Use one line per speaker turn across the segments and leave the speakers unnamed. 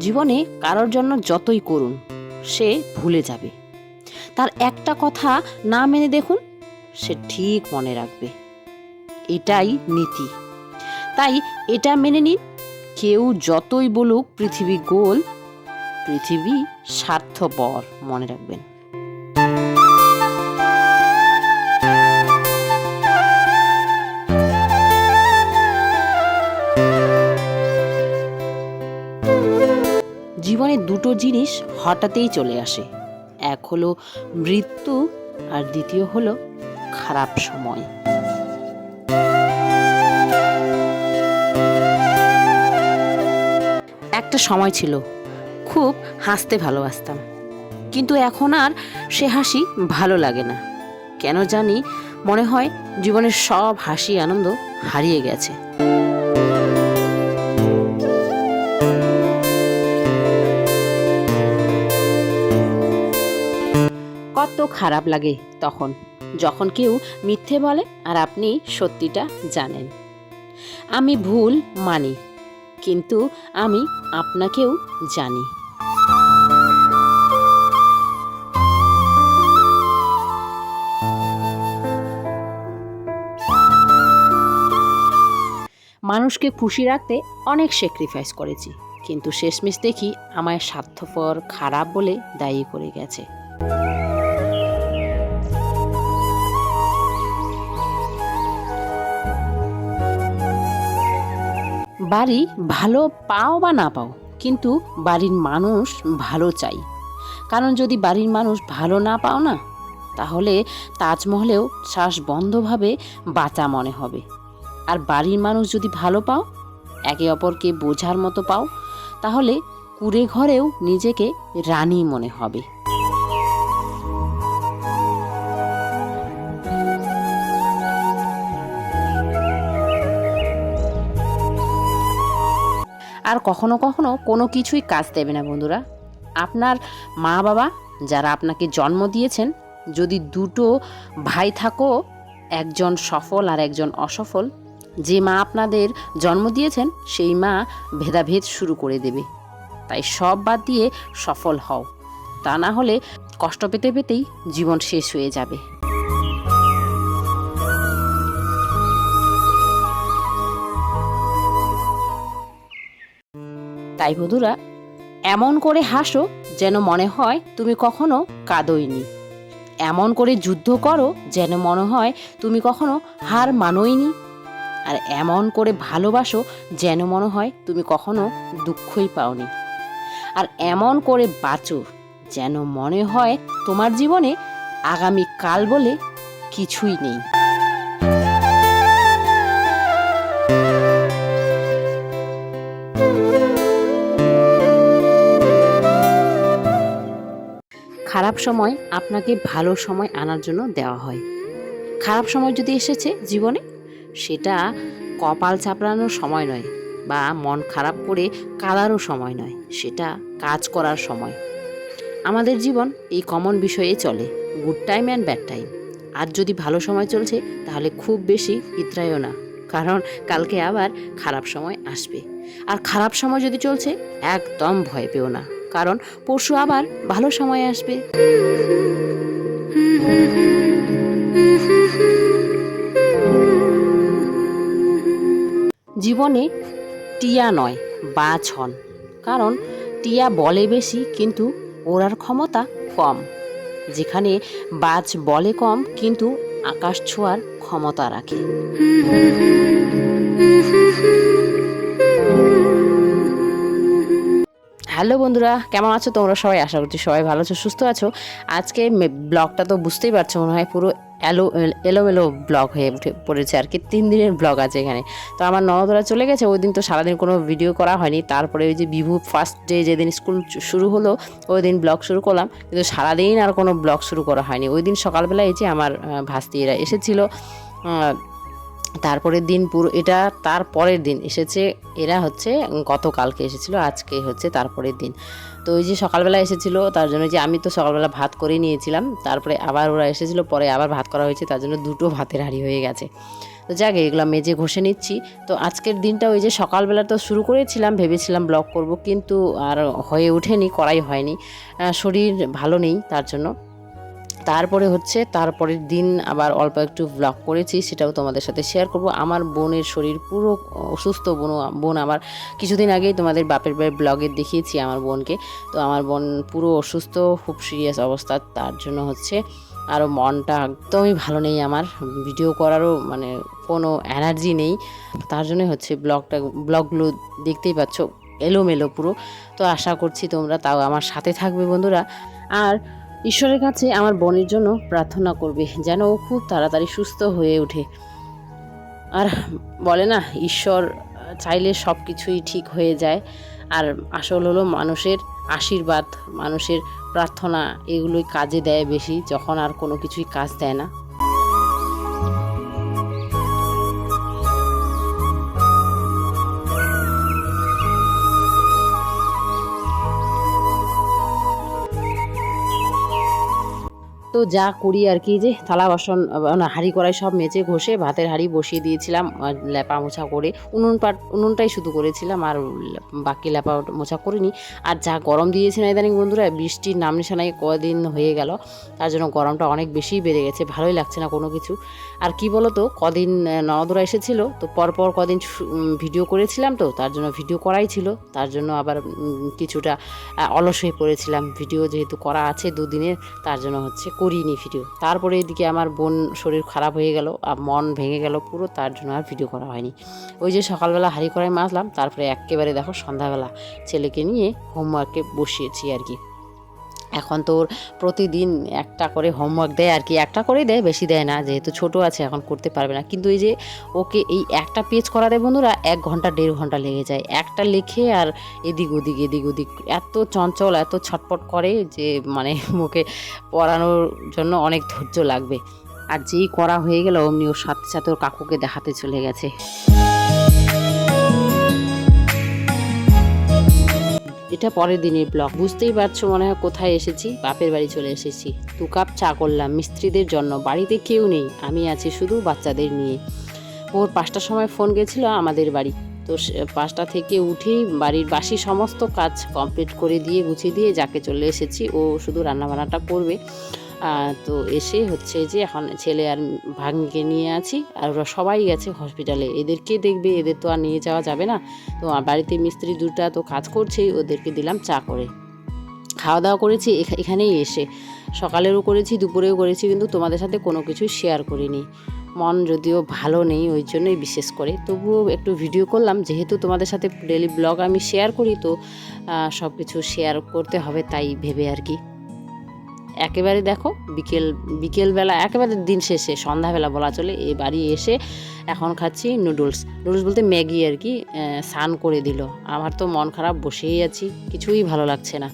জীবনে কারোর জন্য যতই করুন, সে ভুলে যাবে। তার একটা কথা না মেনে দেখুন, সে ঠিক মনে রাখবে। এটাই নীতি। তাই এটা মেনে নিন, কেউ যতই বলুক পৃথিবী গোল, পৃথিবী স্বার্থপর মনে রাখবেন। জীবনে দুটো জিনিস হঠাৎই চলে আসে। এক হলো মৃত্যু আর দ্বিতীয় হলো খারাপ সময়। একটা সময় ছিল, খুব হাসতে ভালোবাসতাম। কিন্তু এখন আর সে হাসি ভালো লাগে না। কেন জানি মনে হয় জীবনের সব হাসি আনন্দ হারিয়ে গেছে। খারাপ লাগে তখন, যখন কেউ মিথ্যে বলে আর আপনি সত্যিটা জানেন। আমি ভুল মানি, কিন্তু আমি আপনাকেও জানি। মানুষকে খুশি রাখতে অনেক স্যাক্রিফাইস করেছি, কিন্তু শেষমেশ দেখি আমায় স্বার্থপর, খারাপ বলে দায়ী করে গেছে। বাড়ি ভালো পাও বা না পাও, কিন্তু বাড়ির মানুষ ভালো চাই। কারণ যদি বাড়ির মানুষ ভালো না পাও না, তাহলে তাজমহলেও শ্বাস বন্ধভাবে বাঁচা মনে হবে। আর বাড়ির মানুষ যদি ভালো পাও, একে অপরকে বোঝার মতো পাও, তাহলে কুড়ে ঘরেও নিজেকে রানী মনে হবে। আর কখনো কখনো কোনো কিছুই কাজ দেবে না, বন্ধুরা। আপনার মা বাবা যারা আপনাকে জন্ম দিয়েছেন, যদি দুটো ভাই থাকো, একজন সফল আর একজন অসফল, যে মা আপনাদের জন্ম দিয়েছেন, সেই মা ভেদাভেদ শুরু করে দেবে। তাই সব বাদ দিয়ে সফল হও। তা না হলে কষ্ট পেতে পেতেই জীবন শেষ হয়ে যাবে। তাই বন্ধুরা এমন করে হাসো যেন মনে হয় তুমি কখনো কাঁদোইনি। এমন করে যুদ্ধ করো যেন মনে হয় তুমি কখনো হার মানোইনি। আর এমন করে ভালোবাসো যেন মনে হয় তুমি কখনো দুঃখই পাওনি। আর এমন করে বাঁচো যেন মনে হয় তোমার জীবনে আগামী কাল বলে কিছুই নেই। খারাপ সময় আপনাকে ভালো সময় আনার জন্য দেওয়া হয়। খারাপ সময় যদি এসেছে জীবনে, সেটা কপাল চাপড়ানোর সময় নয় বা মন খারাপ করে কাঁদারও সময় নয়, সেটা কাজ করার সময়। আমাদের জীবন এই কমন বিষয়ে চলে good time and bad time আর যদি ভালো সময় চলছে, তাহলে খুব বেশি ইত্রায়ও না, কারণ কালকে আবার খারাপ সময় আসবে। আর খারাপ সময় যদি চলছে, একদম ভয় পেও না। কারণ পরশু আবার ভালো সময় আসবে। জীবনে টিয়া নয় বাজ হন। কারণ টিয়া বলে বেশি, কিন্তু ওড়ার ক্ষমতা কম। যেখানে বাজ বলে কম, কিন্তু আকাশ ছোঁয়ার ক্ষমতা রাখে। হ্যালো বন্ধুরা, কেমন আছো? তোমরা সবাই আশা করছি সবাই ভালো আছো, সুস্থ আছো। আজকে ব্লগটা তো বুঝতেই পারছ, মনে হয় পুরো এলো, এলোমেলো ব্লগ হয়ে উঠে পড়েছে আর কি, তিন দিনের ব্লগ আছে এখানে। তো আমার ননদরা চলে গেছে ওই দিন তো সারাদিন কোনো ভিডিও করা হয়নি, তারপরে ওই যে বিভু ফার্স্ট ডে যেদিন স্কুল শুরু হলো ওই দিন ব্লগ শুরু করলাম, কিন্তু সারাদিন আর কোনো ব্লগ শুরু করা হয়নি। ওই দিন সকালবেলা এই যে আমার ভাস্তিরা এসেছিল তারপরের দিন পুরো এটা তার পরের দিন এসেছে, এরা হচ্ছে গতকালকে এসেছিল, আজকে হচ্ছে তারপরের দিন। তো ওই যে সকালবেলা এসেছিল, তার জন্য যে আমি তো সকালবেলা ভাত করে নিয়েছিলাম, তারপরে আবার ওরা এসেছিল, পরে আবার ভাত করা হয়েছে, তার জন্য দুটো ভাতের হাঁড়ি হয়ে গেছে। তো যাক, এগুলো মেজে ঘষে নিচ্ছি। তো আজকের দিনটা ওই যে সকালবেলা তো শুরু করেছিলাম, ভেবেছিলাম ব্লগ করব, কিন্তু আর হয়ে ওঠেনি, করাই হয়নি। শরীর ভালো নেই তার জন্য। তারপরে হচ্ছে তারপরের দিন আবার অল্প একটু ব্লগ করেছি, সেটাও তোমাদের সাথে শেয়ার করব। আমার বোনের শরীর পুরো অসুস্থ বোন বোন আমার কিছুদিন আগেই তোমাদের বাপের বাড়ির ব্লগে দেখিয়েছি আমার বোনকে। তো আমার বোন পুরো অসুস্থ, খুব সিরিয়াস অবস্থা, তার জন্য হচ্ছে আরও মনটা একদমই ভালো নেই আমার। ভিডিও করারও মানে কোনো এনার্জি নেই। তার জন্যই হচ্ছে ব্লগটা ব্লগগুলো দেখতেই পাচ্ছ, এলোমেলো পুরো। তো আশা করছি তোমরা তাও আমার সাথে থাকবে বন্ধুরা। আর ঈশ্বরের কাছে আমার বোনের জন্য প্রার্থনা করবে যেন ও খুব তাড়াতাড়ি সুস্থ হয়ে ওঠে। আর বলে না, ঈশ্বর চাইলে সব কিছুই ঠিক হয়ে যায়। আর আসল হলো মানুষের আশীর্বাদ, মানুষের প্রার্থনা, এগুলোই কাজে দেয় বেশি, যখন আর কোনো কিছুই কাজ দেয় না। তো যা করি আর কি যে থালা বাসন না হাঁড়ি কড়াই সব মেচে ঘষে ভাতের হাঁড়ি বসিয়ে দিয়েছিলাম লেপা মোছা করে। উনুন পাট উনুনটাই শুধু করেছিলাম আর বাকি লেপা মোছা করিনি। আর যা গরম দিয়েছে না ইদানিং বন্ধুরা বৃষ্টির নাম নিশানায় কদিন হয়ে গেল। তার জন্য গরমটা অনেক বেশি বেড়ে গেছে ভালোই লাগছে না কোনো কিছু। আর কি বলো তো কদিন আহ, ননদরা এসেছিল তো পরপর কদিন ভিডিও করেছিলাম তো তার জন্য ভিডিও করাই ছিল। তার জন্য আবার কিছুটা অলস হয়ে পড়েছিলাম। ভিডিও যেহেতু করা আছে দুদিনের তার জন্য হচ্ছে করিনি ভিডিও। তারপরে এদিকে আমার বোন শরীর খারাপ হয়ে গেল আর মন ভেঙে গেল পুরো, তার জন্য আর ভিডিও করা হয়নি। ওই যে সকালবেলা হাঁড়ি করায় মাজলাম, তারপরে একেবারে দেখো সন্ধ্যাবেলা ছেলেকে নিয়ে হোমওয়ার্কে বসিয়েছি আর কি। এখন তো ওর প্রতিদিন একটা করে হোমওয়ার্ক দেয় আর কি, একটা করেই দেয়, বেশি দেয় না, যেহেতু ছোট আছে, এখন করতে পারবে না। কিন্তু এই যে ওকে এই একটা পেজ করাতে বন্ধুরা, এক ঘণ্টা, দেড় ঘণ্টা লেগে যায়। একটা লেখে আর এদিক ওদিক এদিক ওদিক, এত চঞ্চল, এত ছটপট করে যে মানে ওকে পড়ানোর জন্য অনেক ধৈর্য লাগবে। আর যেই করা হয়ে গেল, অমনি ওর সাথে সাথে ওর কাকুকে দেখাতে চলে গেছে। এটা পরের দিনের ব্লগ। বুঝতেই পারছ মনে হয় কোথায় এসেছি? বাপের বাড়ি চলে এসেছি। দু কাপ চা করলাম, মিস্ত্রিদের জন্য। বাড়িতে কেউ নেই। আমি আছি শুধু বাচ্চাদের নিয়ে। ভোর পাঁচটার সময় ফোন গেছিল আমাদের বাড়ি। তো পাঁচটা থেকে উঠেই বাড়ির বাসি সমস্ত কাজ কমপ্লিট করে দিয়ে গুছিয়ে দিয়ে যাকে চলে এসেছি, ও শুধু রান্নাবান্নাটা করবে। তো এসে হচ্ছে যে এখন ছেলে আর ভাগ্নিকে নিয়ে আছি, আর ওরা সবাই গেছে হসপিটালে এদেরকে দেখবে? এদের তো আর নিয়ে যাওয়া যাবে না। তো বাড়িতে মিস্ত্রি দুটা তো কাজ করছেই, ওদেরকে দিলাম চা করে। খাওয়া দাওয়া করেছি এখানেই এসে। সকালেরও করেছি, দুপুরেও করেছি, কিন্তু তোমাদের সাথে কোনো কিছু শেয়ার করিনি। মন যদিও ভালো নেই, ওই জন্যই বিশেষ করে। তবুও একটু ভিডিও করলাম, যেহেতু তোমাদের সাথে ডেলি ব্লগ আমি শেয়ার করি, তো সব কিছু শেয়ার করতে হবে তাই ভেবে আর কি। একেবারে দেখো বিকেল, বিকেলবেলা, একেবারে দিন শেষে, সন্ধ্যাবেলা বলা চলে, এ বাড়ি এসে এখন খাচ্ছি নুডলস। নুডলস বলতে ম্যাগি আর কি স্নান করে দিল। আমার তো মন খারাপ, বসেই আছি, কিছুই ভালো লাগছে না।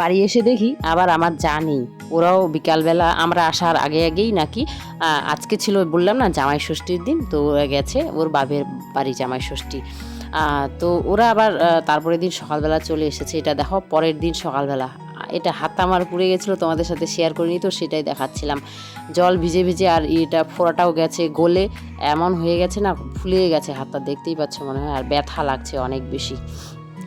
বাড়ি এসে দেখি আবার আমার যা নেই। ওরাও বিকালবেলা, আমরা আসার আগে আগেই নাকি আজকে ছিল বললাম না জামাই ষষ্ঠীর দিন, তো ওরা গেছে, ওর বাবের বাড়ি জামাই ষষ্ঠী তো ওরা আবার তারপরের দিন সকালবেলা চলে এসেছে, এটা দেখো, পরের দিন সকালবেলা। এটা হাত আমার পুড়ে গেছিল, তোমাদের সাথে শেয়ার করিনি তো, সেটাই দেখাচ্ছিলাম। জল ভিজে ভিজে আর এটা ফোড়াটাও গেছে গলে, এমন হয়ে গেছে না ফুলে গেছে হাতটা, দেখতেই পাচ্ছ মনে হয়, আর ব্যথা লাগছে অনেক বেশি।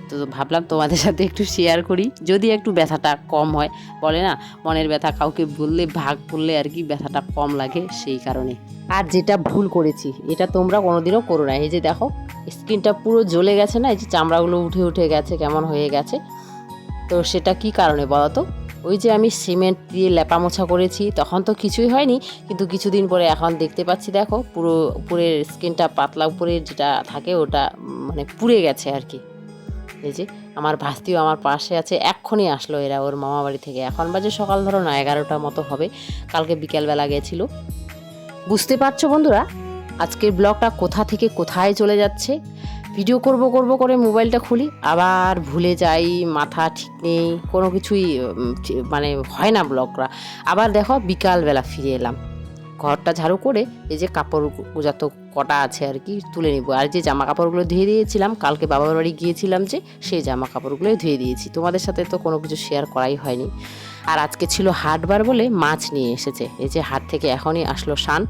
তো ভাবলাম তোমাদের সাথে একটু শেয়ার করি, যদি একটু ব্যথাটা কম হয়, বলে না, মনের ব্যথা কাউকে বললে, ভাগ করলে আর কি ব্যথাটা কম লাগে, সেই কারণে। আর যেটা ভুল করেছি, এটা তোমরা কোনোদিনও করো না, এই যে দেখো, স্কিনটা পুরো জ্বলে গেছে না, এই যে চামড়াগুলো উঠে উঠে গেছে, কেমন হয়ে গেছে তো সেটা কি কারণে বলো তো? ওই যে আমি সিমেন্ট দিয়ে লেপা মোছা করেছি, তখন তো কিছুই হয়নি, কিন্তু কিছুদিন পরে এখন দেখতে পাচ্ছি দেখো, পুরো উপরের স্কিনটা পাতলা উপরে যেটা থাকে ওটা মানে পুড়ে গেছে আর কি। এই যে আমার ভাস্তিও আমার পাশে আছে, এক্ষুনি আসলো এরা ওর মামা বাড়ি থেকে। এখন বাজে সকাল ধরো না, এগারোটা মতো হবে, কালকে বিকেলবেলা গেছিল। বুঝতে পারছ বন্ধুরা, আজকের ব্লগটা কোথা থেকে কোথায় চলে যাচ্ছে? ভিডিও করব করব করে মোবাইলটা খুলি। আবার ভুলে যাই, মাথা ঠিক নেই, কোনো কিছুই মানে হয় না ব্লগরা আবার দেখো, বিকালবেলা ফিরে এলাম। ঘরটা ঝাড়ু করে এই যে কাপড় যত কটা আছে আর কি, তুলে নিব। আর যে জামা কাপড়গুলো ধুয়ে দিয়েছিলাম, কালকে বাবার বাড়ি গিয়েছিলাম যে, সেই জামা কাপড়গুলোই ধুয়ে দিয়েছি। তোমাদের সাথে তো কোনো কিছু শেয়ার করাই হয়নি। আর আজকে ছিল হাটবার বলে মাছ নিয়ে এসেছে। এই যে হাট থেকে এখনই আসলো শান।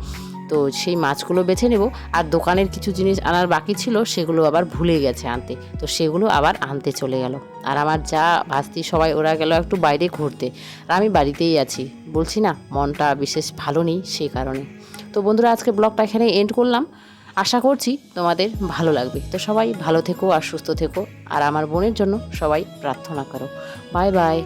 তো সেই মাছগুলো বেছে নেব। আর দোকানের কিছু জিনিস আনার বাকি ছিল, সেগুলো আবার ভুলে গেছে আনতে। তো সেগুলো আবার আনতে চলে গেল। আর আমার যা ভাস্তি সবাই, ওরা গেল একটু বাইরে ঘুরতে। আর আমি বাড়িতেই আছি। বলছি না, মনটা বিশেষ ভালো নেই সেই কারণে। তো বন্ধুরা, আজকে ব্লগটা এখানে এন্ড করলাম। আশা করছি তোমাদের ভালো লাগবে। তো সবাই ভালো থেকো আর সুস্থ থেকো। আর আমার বোনের জন্য সবাই প্রার্থনা করো। Bye bye.